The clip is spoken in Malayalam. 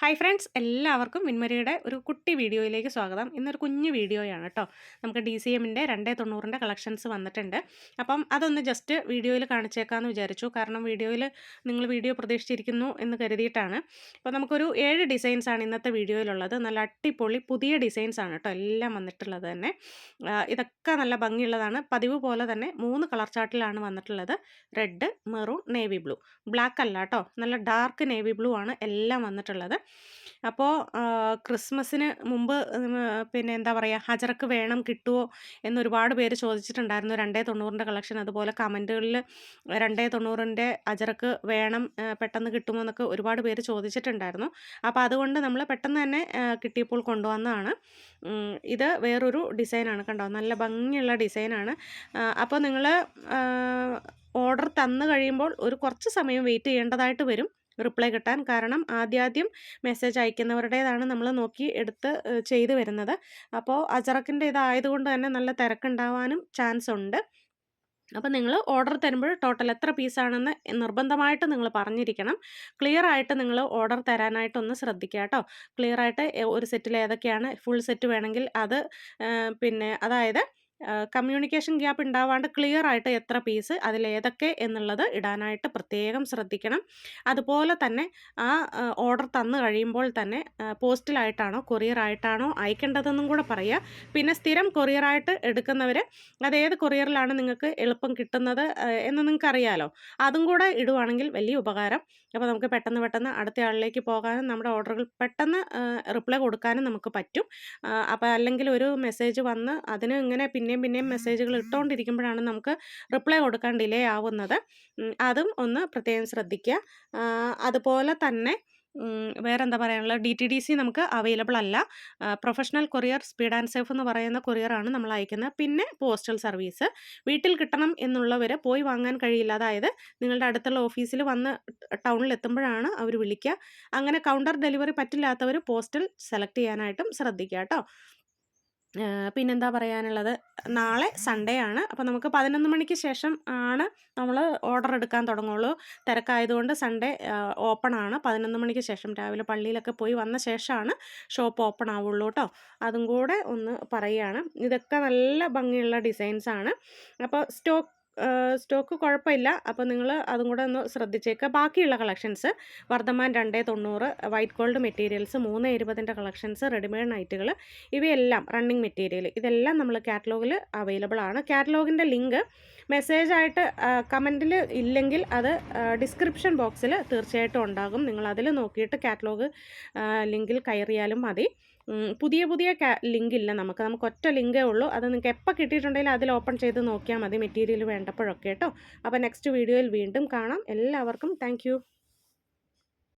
ഹായ് ഫ്രണ്ട്സ് എല്ലാവർക്കും മിൻമരിയുടെ ഒരു കുട്ടി വീഡിയോയിലേക്ക് സ്വാഗതം. ഇന്നൊരു കുഞ്ഞു വീഡിയോയാണ് കേട്ടോ. നമുക്ക് ഡി സി എമ്മിന്റെ രണ്ടേ തൊണ്ണൂറിന്റെ കളക്ഷൻസ് വന്നിട്ടുണ്ട്. അപ്പം അതൊന്ന് ജസ്റ്റ് വീഡിയോയിൽ കാണിച്ചേക്കാമെന്ന് വിചാരിച്ചു. കാരണം വീഡിയോയിൽ നിങ്ങൾ വീഡിയോ പ്രതീക്ഷിച്ചിരിക്കുന്നു എന്ന് കരുതിയിട്ടാണ്. അപ്പോൾ നമുക്കൊരു ഏഴ് ഡിസൈൻസാണ് ഇന്നത്തെ വീഡിയോയിലുള്ളത്. നല്ല അടിപൊളി പുതിയ ഡിസൈൻസ് ആണ് കേട്ടോ. എല്ലാം വന്നിട്ടുള്ളത് തന്നെ. ഇതൊക്കെ നല്ല ഭംഗിയുള്ളതാണ്. പതിവ് പോലെ തന്നെ മൂന്ന് കളർ ചാർട്ടിലാണ് വന്നിട്ടുള്ളത്. Red maroon navy blue black അല്ല കേട്ടോ. നല്ല ഡാർക്ക് നേവി ബ്ലൂ ആണ് എല്ലാം വന്നിട്ടുള്ളത്. അപ്പോൾ ക്രിസ്മസിന് മുമ്പ് പിന്നെ എന്താ പറയുക ഹജറക്ക് വേണം കിട്ടുമോ എന്നൊരുപാട് പേര് ചോദിച്ചിട്ടുണ്ടായിരുന്നു. രണ്ടേ തൊണ്ണൂറിന്റെ കളക്ഷൻ അതുപോലെ കമന്റുകളിൽ രണ്ടേ തൊണ്ണൂറിന്റെ അജറക്ക് വേണം പെട്ടെന്ന് കിട്ടുമോ എന്നൊക്കെ ഒരുപാട് പേര് ചോദിച്ചിട്ടുണ്ടായിരുന്നു. അപ്പോൾ അതുകൊണ്ട് നമ്മൾ പെട്ടെന്ന് തന്നെ കിട്ടിയപ്പോൾ കൊണ്ടുവന്നതാണ്. ഇത് വേറൊരു ഡിസൈനാണ് കണ്ടോ നല്ല ഭംഗിയുള്ള ഡിസൈനാണ്. അപ്പോൾ നിങ്ങൾ ഓർഡർ തന്നു കഴിയുമ്പോൾ ഒരു കുറച്ച് സമയം വെയിറ്റ് ചെയ്യേണ്ടതായിട്ട് വരും. റിപ്ലൈ കിട്ടാൻ കാരണം ആദ്യാദ്യം മെസ്സേജ് അയക്കുന്നവരുടേതാണ് നമ്മൾ നോക്കി എടുത്ത് ചെയ്തു വരുന്നത്. അപ്പോൾ അജറക്കിന്റെ ഇതായതുകൊണ്ട് തന്നെ നല്ല തിരക്കുണ്ടാവാനും ചാൻസ് ഉണ്ട്. അപ്പോൾ നിങ്ങൾ ഓർഡർ തരുമ്പോൾ ടോട്ടൽ എത്ര പീസാണെന്ന് നിർബന്ധമായിട്ട് നിങ്ങൾ പറഞ്ഞിരിക്കണം. ക്ലിയർ ആയിട്ട് നിങ്ങൾ ഓർഡർ തരാനായിട്ടൊന്ന് ശ്രദ്ധിക്കുക കേട്ടോ. ക്ലിയർ ആയിട്ട് ഒരു സെറ്റിൽ ഏതൊക്കെയാണ് ഫുൾ സെറ്റ് വേണമെങ്കിൽ അത് പിന്നെ അതായത് കമ്മ്യൂണിക്കേഷൻ ഗ്യാപ്പ് ഉണ്ടാവാണ്ട് ക്ലിയർ ആയിട്ട് എത്ര പീസ് അതിലേതൊക്കെ എന്നുള്ളത് ഇടാനായിട്ട് പ്രത്യേകം ശ്രദ്ധിക്കണം. അതുപോലെ തന്നെ ആ ഓർഡർ തന്നു കഴിയുമ്പോൾ തന്നെ പോസ്റ്റിലായിട്ടാണോ കൊറിയർ ആയിട്ടാണോ അയക്കേണ്ടതെന്നും കൂടെ പറയുക പിന്നെ സ്ഥിരം കൊറിയറായിട്ട് എടുക്കുന്നവർ അതേത് കൊറിയറിലാണ് നിങ്ങൾക്ക് എളുപ്പം കിട്ടുന്നത് എന്ന് നിങ്ങൾക്ക് അറിയാലോ അതും കൂടെ ഇടുവാണെങ്കിൽ വലിയ ഉപകാരം. അപ്പോൾ നമുക്ക് പെട്ടെന്ന് പെട്ടെന്ന് അടുത്ത ആളിലേക്ക് പോകാനും നമ്മുടെ ഓർഡറുകൾ പെട്ടെന്ന് റിപ്ലൈ കൊടുക്കാനും നമുക്ക് പറ്റും. അപ്പോൾ അല്ലെങ്കിൽ ഒരു മെസ്സേജ് വന്ന് അതിന് ഇങ്ങനെ പിന്നെയും പിന്നെയും മെസ്സേജുകൾ ഇട്ടുകൊണ്ടിരിക്കുമ്പോഴാണ് നമുക്ക് റിപ്ലൈ കൊടുക്കാൻ ഡിലേ ആവുന്നത്. അതും ഒന്ന് പ്രത്യേകം ശ്രദ്ധിക്കുക. അതുപോലെ തന്നെ വേറെ വേറെന്താ പറയാനുള്ളത് ഡി ടി ഡി സി നമുക്ക് അവൈലബിൾ അല്ല. Professional courier speed and safe എന്ന് പറയുന്ന കൊറിയറാണ് നമ്മൾ അയക്കുന്നത്. പിന്നെ പോസ്റ്റൽ സർവീസ് വീട്ടിൽ കിട്ടണം എന്നുള്ളവർ പോയി വാങ്ങാൻ കഴിയില്ല. അതായത് നിങ്ങളുടെ അടുത്തുള്ള ഓഫീസിൽ വന്ന് ടൗണിൽ എത്തുമ്പോഴാണ് അവർ വിളിക്കുക. അങ്ങനെ കൗണ്ടർ ഡെലിവറി പറ്റില്ലാത്തവർ പോസ്റ്റൽ സെലക്ട് ചെയ്യാനായിട്ടും ശ്രദ്ധിക്കുക കേട്ടോ. പിന്നെന്താ പറയാനുള്ളത്? നാളെ സൺഡേ ആണ് അപ്പോൾ നമുക്ക് പതിനൊന്ന് മണിക്ക് ശേഷം ആണ് നമ്മൾ ഓർഡർ എടുക്കാൻ തുടങ്ങുള്ളൂ. തിരക്കായതുകൊണ്ട് സൺഡേ ഓപ്പൺ ആണ്. പതിനൊന്ന് മണിക്ക് ശേഷം രാവിലെ പള്ളിയിലൊക്കെ പോയി വന്ന ശേഷമാണ് ഷോപ്പ് ഓപ്പൺ ആവുള്ളൂ കേട്ടോ അതും കൂടെ ഒന്ന് പറയുകയാണ്. ഇതൊക്കെ നല്ല ഭംഗിയുള്ള ഡിസൈൻസാണ് അപ്പോൾ സ്റ്റോക്ക് സ്റ്റോക്ക് കുഴപ്പമില്ല. അപ്പോൾ നിങ്ങൾ അതും കൂടെ ഒന്ന് ശ്രദ്ധിച്ചേക്കുക ബാക്കിയുള്ള കളക്ഷൻസ് വർദ്ധമാൻ രണ്ടേ തൊണ്ണൂറ് വൈറ്റ് ഗോൾഡ് മെറ്റീരിയൽസ് മൂന്ന് ഇരുപതിന്റെ കളക്ഷൻസ് റെഡിമെയ്ഡ് നൈറ്റുകൾ ഇവയെല്ലാം റണ്ണിങ് മെറ്റീരിയൽ. ഇതെല്ലാം നമ്മൾ കാറ്റലോഗിൽ അവൈലബിൾ ആണ്. കാറ്റലോഗിന്റെ ലിങ്ക് മെസ്സേജായിട്ട് കമന്റിൽ ഇല്ലെങ്കിൽ അത് ഡിസ്ക്രിപ്ഷൻ ബോക്സിൽ തീർച്ചയായിട്ടും ഉണ്ടാകും. നിങ്ങൾ അതിൽ നോക്കിയിട്ട് കാറ്റലോഗ് ലിങ്കിൽ കയറിയാലും മതി. പുതിയ പുതിയ ലിങ്ക് ഇല്ല നമുക്ക്. നമുക്ക് ഒറ്റ ലിങ്കേ ഉള്ളൂ. അത് നിങ്ങൾക്ക് എപ്പോൾ കിട്ടിയിട്ടുണ്ടെങ്കിൽ അതിൽ ഓപ്പൺ ചെയ്ത് നോക്കിയാൽ മതി. മെറ്റീരിയൽ വേണ്ടപ്പോഴൊക്കെ കേട്ടോ. അപ്പോൾ നെക്സ്റ്റ് വീഡിയോയിൽ വീണ്ടും കാണാം. എല്ലാവർക്കും താങ്ക്